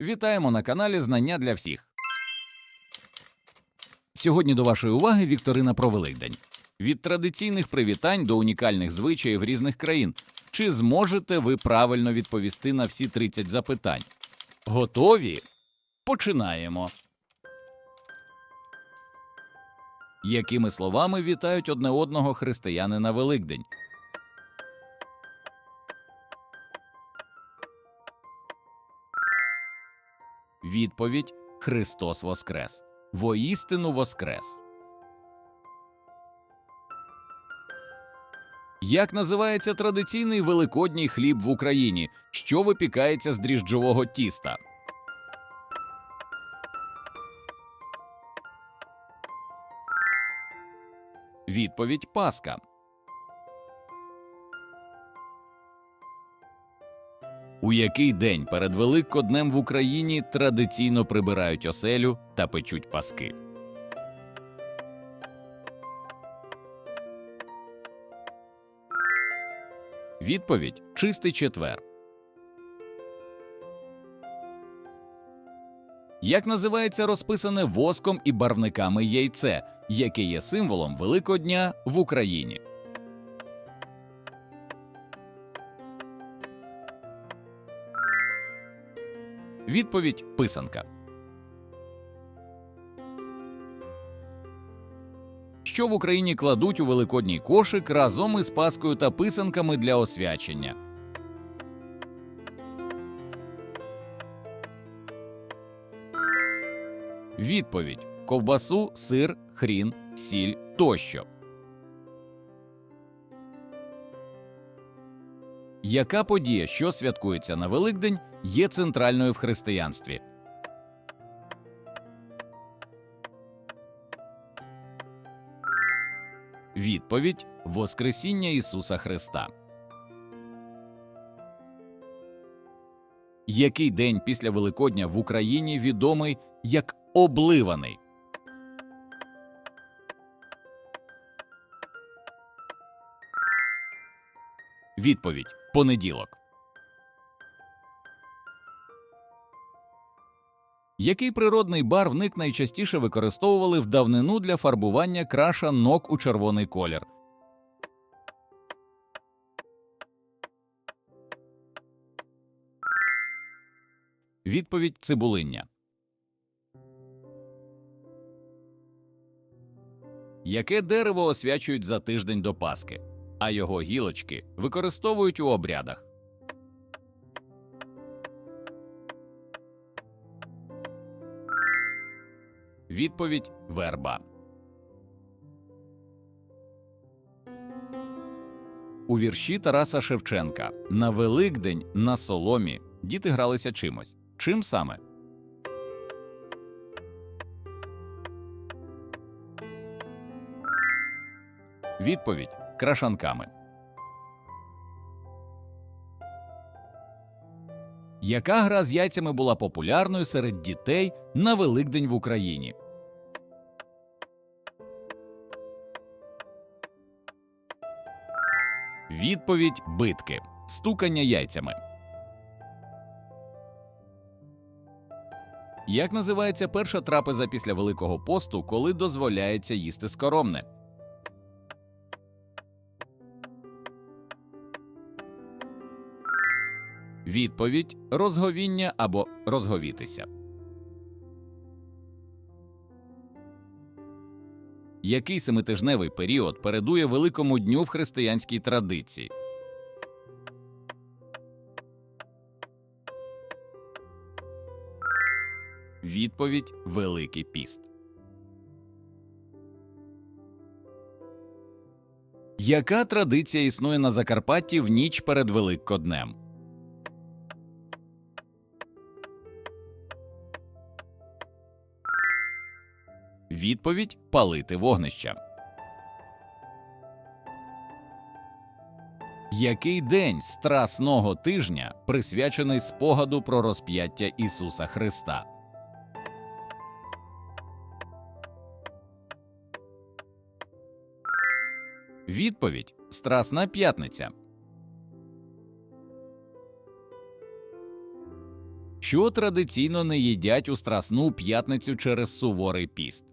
Вітаємо на каналі Знання для всіх. Сьогодні до вашої уваги Вікторина про Великдень. Від традиційних привітань до унікальних звичаїв різних країн. Чи зможете ви правильно відповісти на всі 30 запитань? Готові? Починаємо. Якими словами вітають одне одного християни на Великдень? Відповідь Христос Воскрес. Воістину Воскрес. Як називається традиційний великодній хліб в Україні, що випікається з дріжджового тіста? Відповідь Паска. У який день перед Великоднем в Україні традиційно прибирають оселю та печуть паски? Відповідь Чистий четвер. Як називається розписане воском і барвниками яйце, яке є символом Великодня в Україні? Відповідь писанка. Що в Україні кладуть у великодній кошик разом із паскою та писанками для освячення? Відповідь: ковбасу, сир, хрін, сіль тощо. Яка подія, що святкується на Великдень, є центральною в християнстві? Відповідь Воскресіння Ісуса Христа. Який день після Великодня в Україні відомий як обливаний? Відповідь понеділок. Який природний барвник найчастіше використовували в давнину для фарбування краша ног у червоний колір? Відповідь цибулиння. Яке дерево освячують за тиждень до Пасхи, а його гілочки використовують у обрядах? Відповідь верба. У вірші Тараса Шевченка на Великдень на соломі діти гралися чимось. Чим саме? Відповідь крашанками. Яка гра з яйцями була популярною серед дітей на Великдень в Україні? Відповідь битки. Стукання яйцями. Як називається перша трапеза після Великого посту, коли дозволяється їсти скоромне? Відповідь розговіння або розговітися. Який семитижневий період передує Великому дню в християнській традиції? Відповідь Великий піст. Яка традиція існує на Закарпатті в ніч перед Великоднем? Відповідь палити вогнища. Який день страсного тижня присвячений спогаду про розп'яття Ісуса Христа? Відповідь Страсна п'ятниця. Що традиційно не їдять у страсну п'ятницю через суворий піст?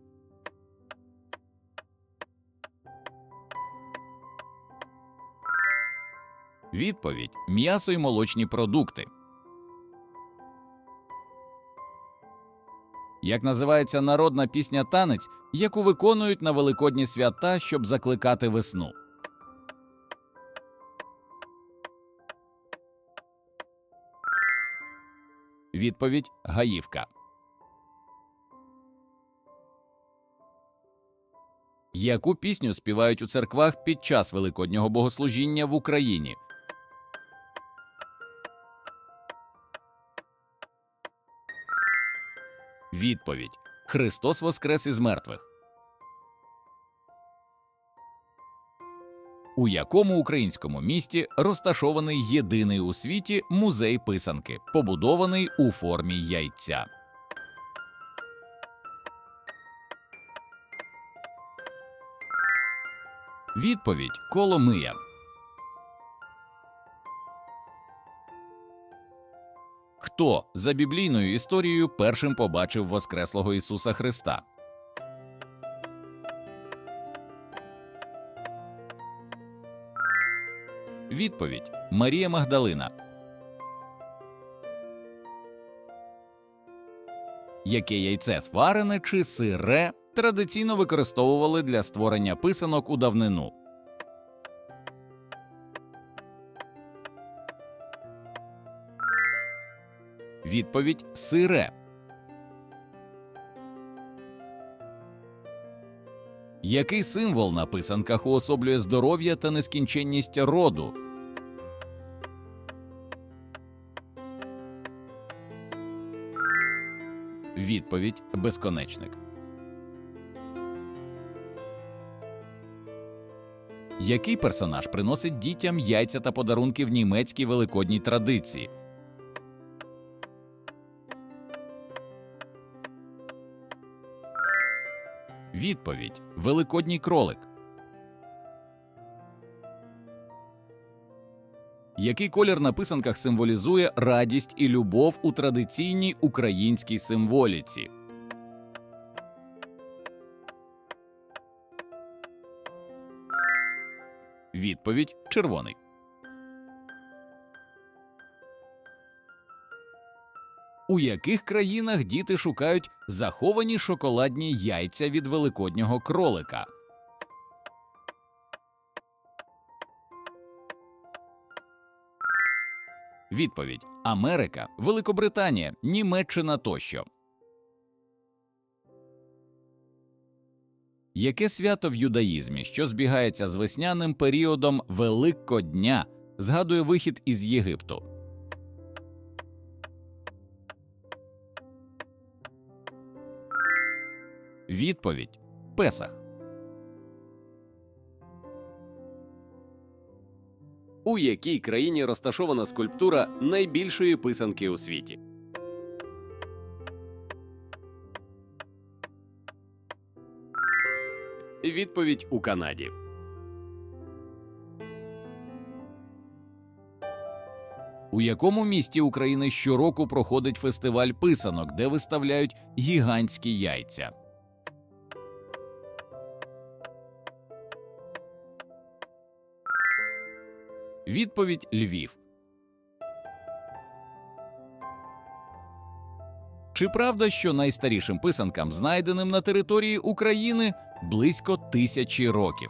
Відповідь м'ясо і молочні продукти. Як називається народна пісня танець, яку виконують на великодні свята, щоб закликати весну? Відповідь Гаївка. Яку пісню співають у церквах під час великоднього богослужіння в Україні? Відповідь Христос Воскрес із мертвих. У якому українському місті розташований єдиний у світі музей писанки, побудований у формі яйця? Відповідь Коломия. Хто за біблійною історією першим побачив Воскреслого Ісуса Христа? Відповідь Марія Магдалина. Яке яйце сварене чи сире традиційно використовували для створення писанок у давнину? Відповідь сире. Який символ на писанках уособлює здоров'я та нескінченність роду? Відповідь безконечник. Який персонаж приносить дітям яйця та подарунки в німецькій великодній традиції? Відповідь Великодній кролик. Який колір на писанках символізує радість і любов у традиційній українській символіці? Відповідь червоний. У яких країнах діти шукають заховані шоколадні яйця від великоднього кролика? Відповідь Америка, Великобританія, Німеччина тощо. Яке свято в юдаїзмі, що збігається з весняним періодом Великодня, згадує вихід із Єгипту? Відповідь Песах. У якій країні розташована скульптура найбільшої писанки у світі? Відповідь у Канаді. У якому місті України щороку проходить фестиваль писанок, де виставляють гігантські яйця? Відповідь Львів. Чи правда, що найстарішим писанкам, знайденим на території України, близько тисячі років?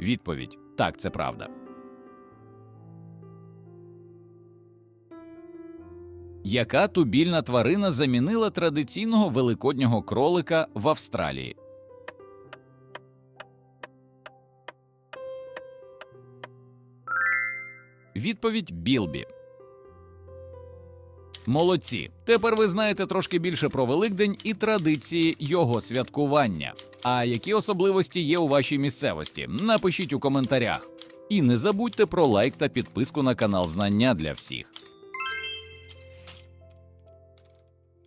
Відповідь так, це правда. Яка тубільна тварина замінила традиційного великоднього кролика в Австралії? Відповідь Білбі. Молодці. Тепер ви знаєте трошки більше про Великдень і традиції його святкування. А які особливості є у вашій місцевості? Напишіть у коментарях. І не забудьте про лайк та підписку на канал Знання для всіх.